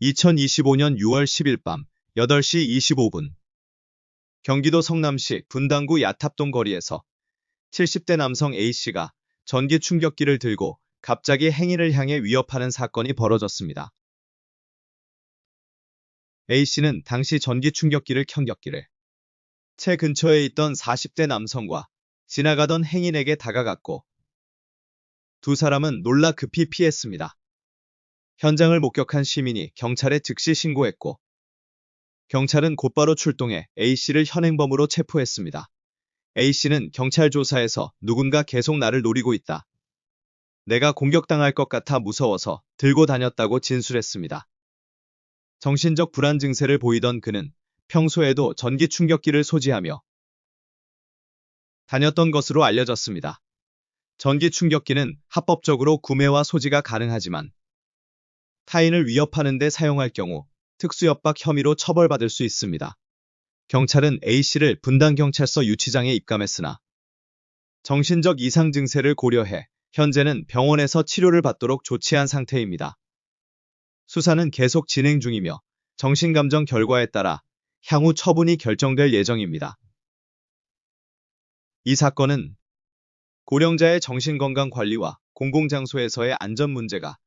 2025년 6월 10일 밤 8시 25분 경기도 성남시 분당구 야탑동 거리에서 70대 남성 A씨가 전기 충격기를 들고 갑자기 행인을 향해 위협하는 사건이 벌어졌습니다. A씨는 당시 전기 충격기를 켠겼기를 채 근처에 있던 40대 남성과 지나가던 행인에게 다가갔고 두 사람은 놀라 급히 피했습니다. 현장을 목격한 시민이 경찰에 즉시 신고했고 경찰은 곧바로 출동해 A씨를 현행범으로 체포했습니다. A씨는 경찰 조사에서 누군가 계속 나를 노리고 있다. 내가 공격당할 것 같아 무서워서 들고 다녔다고 진술했습니다. 정신적 불안 증세를 보이던 그는 평소에도 전기 충격기를 소지하며 다녔던 것으로 알려졌습니다. 전기 충격기는 합법적으로 구매와 소지가 가능하지만 타인을 위협하는 데 사용할 경우 특수협박 혐의로 처벌받을 수 있습니다. 경찰은 A씨를 분당경찰서 유치장에 입감했으나 정신적 이상 증세를 고려해 현재는 병원에서 치료를 받도록 조치한 상태입니다. 수사는 계속 진행 중이며 정신감정 결과에 따라 향후 처분이 결정될 예정입니다. 이 사건은 고령자의 정신건강 관리와 공공장소에서의 안전 문제가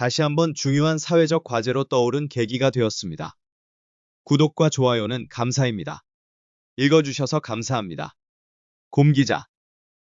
다시 한번 중요한 사회적 과제로 떠오른 계기가 되었습니다. 구독과 좋아요는 감사입니다. 읽어주셔서 감사합니다. 곰기자